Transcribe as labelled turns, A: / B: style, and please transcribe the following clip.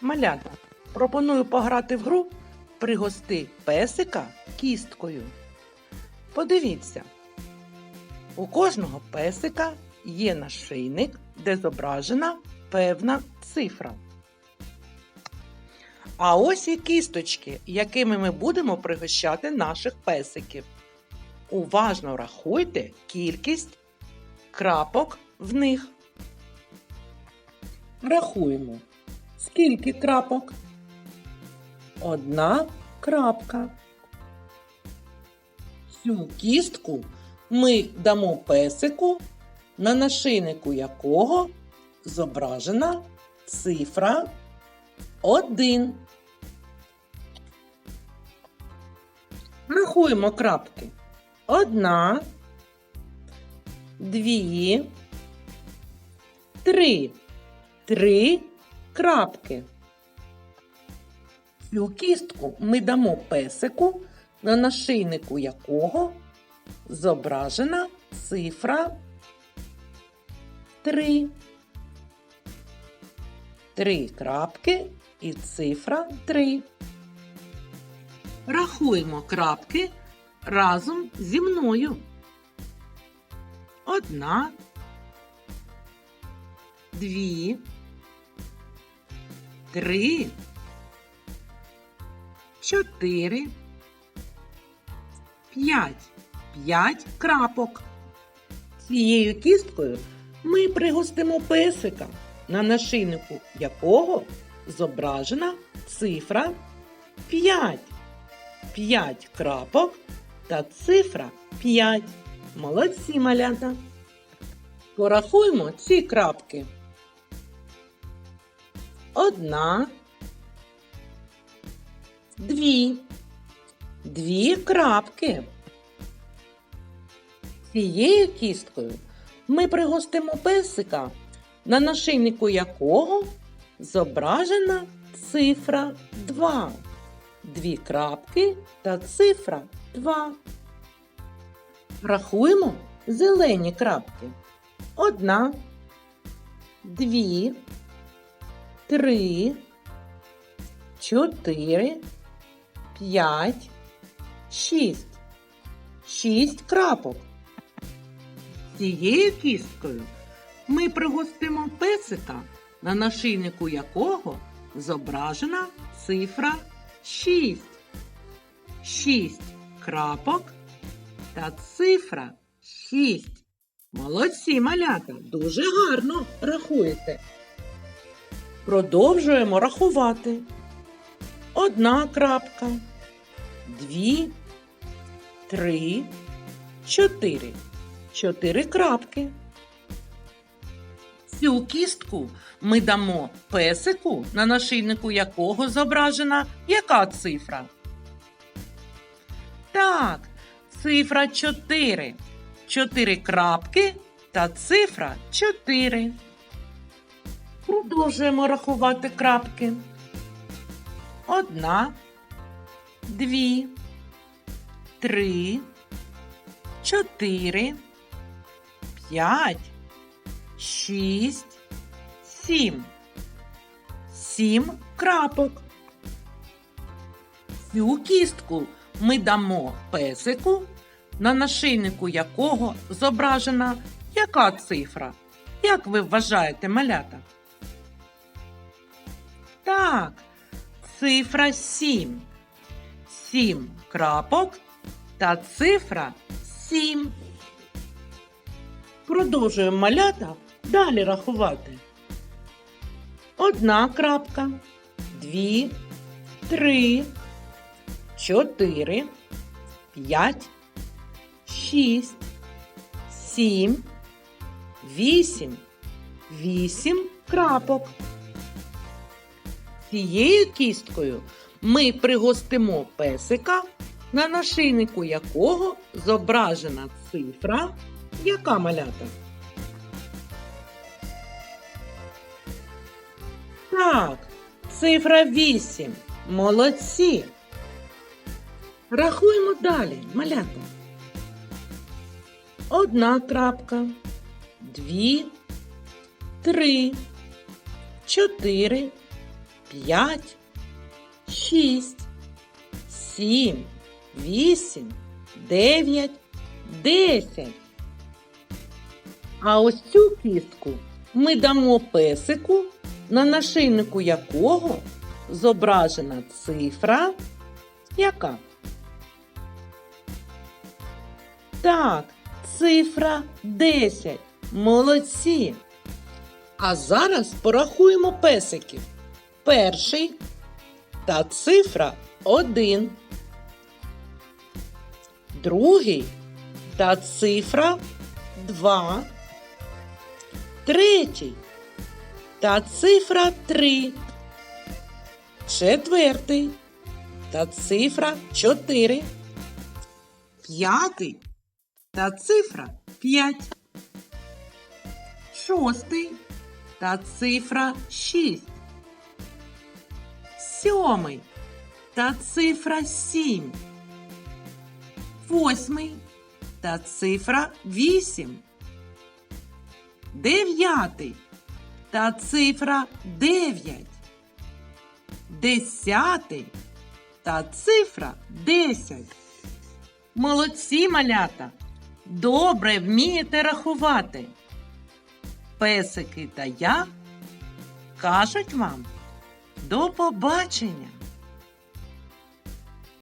A: Малята, пропоную пограти в гру Пригости песика кісткою. Подивіться, у кожного песика є нашийник, де зображена певна цифра. А ось і кісточки, якими ми будемо пригощати наших песиків. Уважно рахуйте кількість крапок в них. Рахуємо. Скільки крапок? Одна крапка. Цю кістку ми дамо песику, на нашийнику якого зображена цифра 1. Рахуємо крапки. Одна, дві, три. Три крапки. Цю кістку ми дамо песику, на нашийнику якого зображена цифра 3. Три крапки і цифра 3. Рахуємо крапки разом зі мною. Одна, дві, три, чотири, п'ять. П'ять крапок. Цією кісткою ми пригостимо песика, на нашийнику якого зображена цифра 5. 5 крапок та цифра 5. Молодці малята. Порахуємо ці крапки. Одна, дві, дві крапки. Цією кісткою ми пригостимо песика, на нашийнику якого зображена цифра 2. Дві крапки та цифра 2. Рахуємо зелені крапки. Одна, дві, три, чотири, п'ять, шість. Шість крапок. Цією кісткою ми пригостимо песика, на нашийнику якого зображена цифра 6. 6 крапок та цифра 6. Молодці малята, дуже гарно рахуєте. Продовжуємо рахувати. Одна крапка, дві, три, чотири. Чотири крапки. Цю кістку ми дамо песику, на нашийнику якого зображена яка цифра? Так, цифра 4. Чотири крапки та цифра 4. Продовжуємо рахувати крапки. Одна, дві, три, чотири, п'ять, шість, сім. Сім крапок. Цю кістку ми дамо песику, на нашийнику якого зображена яка цифра? Як ви вважаєте, малята? Так, цифра 7. 7 крапок та цифра 7. Продовжуємо малята далі рахувати. Одна крапка, дві, три, чотири, п'ять, шість, сім, вісім, вісім крапок. Цією кісткою ми пригостимо песика, на нашийнику якого зображена цифра, яка малята? Так, цифра 8. Молодці. Рахуємо далі, малята. Одна крапка, дві, три, чотири, п'ять, шість, сім, вісім, дев'ять, десять. А ось цю кістку ми дамо песику, на нашийнику якого зображена цифра. Яка? Так, цифра 10. Молодці. А зараз порахуємо песиків. Перший та цифра 1. Другий та цифра 2. Третій та цифра 3. Четвертий та цифра 4. П'ятий та цифра 5. Шостий та цифра 6. Сьомий та цифра 7. Восьмий та цифра 8. Дев'ятий та цифра 9. Десятий та цифра 10. Молодці малята! Добре вмієте рахувати. Песики та я кажуть вам до побачення!